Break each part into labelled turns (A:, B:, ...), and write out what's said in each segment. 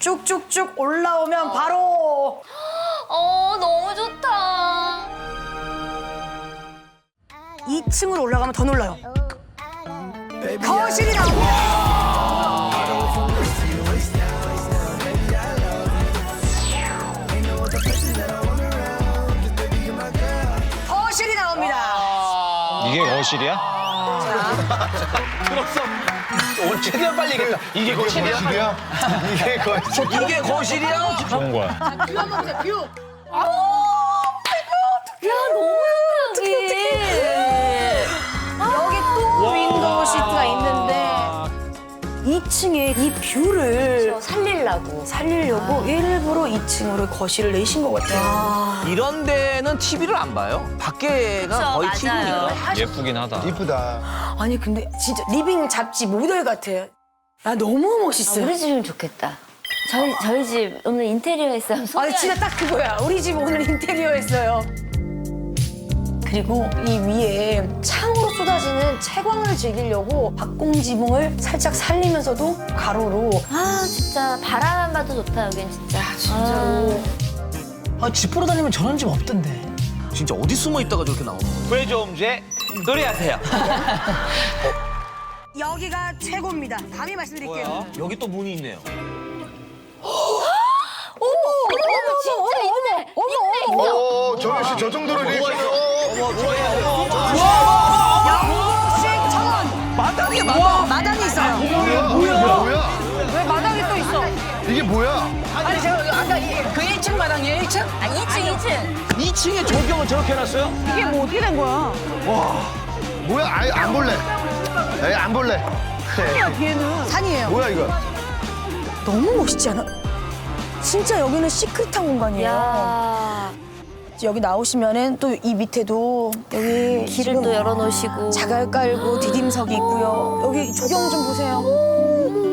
A: 쭉쭉쭉 올라오면 바로
B: 어 너무 좋다.
A: 2층으로 올라가면 더 놀라요. 거실이 나옵니다. 거실이 나옵니다.
C: 이게 거실이야?
D: 오늘 최대한 빨리 얘기했다. 이게 거실이야?
E: 거실이야? 이게 거실.
D: 이게 거실이야?
C: 좋은 거야.
B: 야 너무
A: 2층에 이 뷰를
B: 살릴라고.
A: 살리려고 일부러 2층으로 거실을 내신 것 같아요.
D: 이런 데는 TV를 안 봐요. 밖에가
B: 그쵸,
D: 거의
B: 맞아요.
D: TV니까.
C: 예쁘긴 하다.
E: 이쁘다.
A: 아니 근데 진짜 리빙 잡지 모델 같아요. 아 너무 멋있어요.
B: 우리 집은 좋겠다. 저희 저희 집 오늘 인테리어 했어요.
A: 아니 진짜 딱 그거야. 우리 집 오늘 인테리어 했어요. 그리고 이 위에 창으 로 쏟아지는 채광을 즐기려고 박공지붕을 살짝 살리면서도 가로로
B: 아 진짜 바라만 봐도 좋다 여긴 진짜.
A: 진짜로
F: 아, 집 보러 다니면 저런 집 없던데.
D: 진짜 어디 숨어 있다가 저렇게 나오는 거야?
C: 구해좀제 노래하세요.
A: 여기가 최고입니다. 감히 말씀드릴게요.
D: 여기 또 문이 있네요.
B: 진짜 있네. 있네 있어.
E: 오, 정현 씨저 정도로 리액션을.
A: 영 국식 정원
D: 마당에 마당.
A: 마당이 있어요.
E: 뭐야? 뭐야? 뭐야?
A: 왜 마당이 또 있어?
E: 이게 뭐야?
F: 아니, 제가 아까 이- 그 1층 마당이에요, 1층?
B: 아 2층 2층.
D: 2층에 조경을 저렇게 해놨어요?
A: 이게 뭐 어떻게 된 거야?
E: 뭐야? 아예 안 볼래. 에이, 안 볼래.
A: 산이에요.
E: 뭐야 이거?
A: 너무 멋있지 않아? 진짜 여기는 시크릿한 공간이에요.
B: 야
A: 여기 나오시면은 또 이 밑에도 여기
B: 길을
A: 지금
B: 또 열어놓으시고.
A: 자갈 깔고 디딤석이 있고요. 여기 조경 좀 보세요.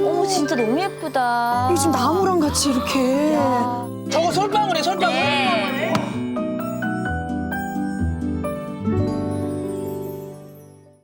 B: 어머 진짜 너무 예쁘다.
A: 여기 지금 나무랑 같이 이렇게.
F: 저거.